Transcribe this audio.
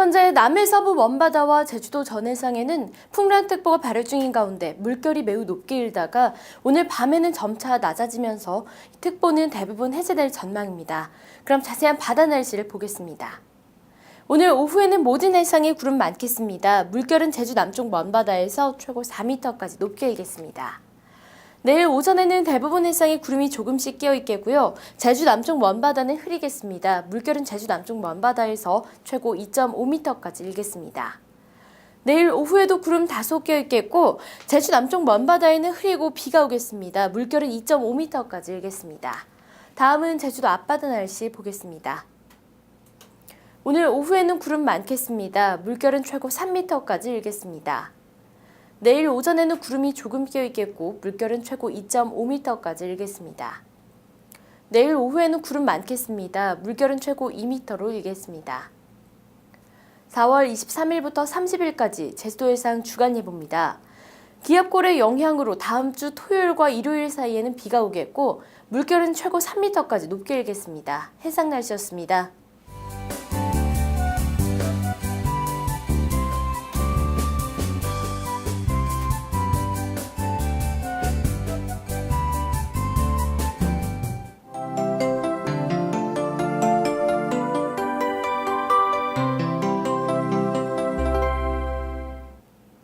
어제 남해 서부 먼바다와 제주도 전해상에는 풍랑특보가 발효 중인 가운데 물결이 매우 높게 일다가 오늘 밤에는 점차 낮아지면서 특보는 대부분 해제될 전망입니다. 그럼 자세한 바다 날씨를 보겠습니다. 오늘 오후에는 모든 해상에 구름 많겠습니다. 물결은 제주 남쪽 먼바다에서 최고 4m까지 높게 일겠습니다. 내일 오전에는 대부분 해상에 구름이 조금씩 끼어 있겠고요. 제주 남쪽 먼바다는 흐리겠습니다. 물결은 제주 남쪽 먼바다에서 최고 2.5m까지 일겠습니다. 내일 오후에도 구름 다소 끼어 있겠고 제주 남쪽 먼바다에는 흐리고 비가 오겠습니다. 물결은 2.5m까지 일겠습니다. 다음은 제주도 앞바다 날씨 보겠습니다. 오늘 오후에는 구름 많겠습니다. 물결은 최고 3m까지 일겠습니다. 내일 오전에는 구름이 조금 끼어 있겠고 물결은 최고 2.5m까지 일겠습니다. 내일 오후에는 구름 많겠습니다. 물결은 최고 2m로 일겠습니다. 4월 23일부터 30일까지 제주도 해상 주간 예보입니다. 기압골의 영향으로 다음 주 토요일과 일요일 사이에는 비가 오겠고 물결은 최고 3m까지 높게 일겠습니다. 해상 날씨였습니다.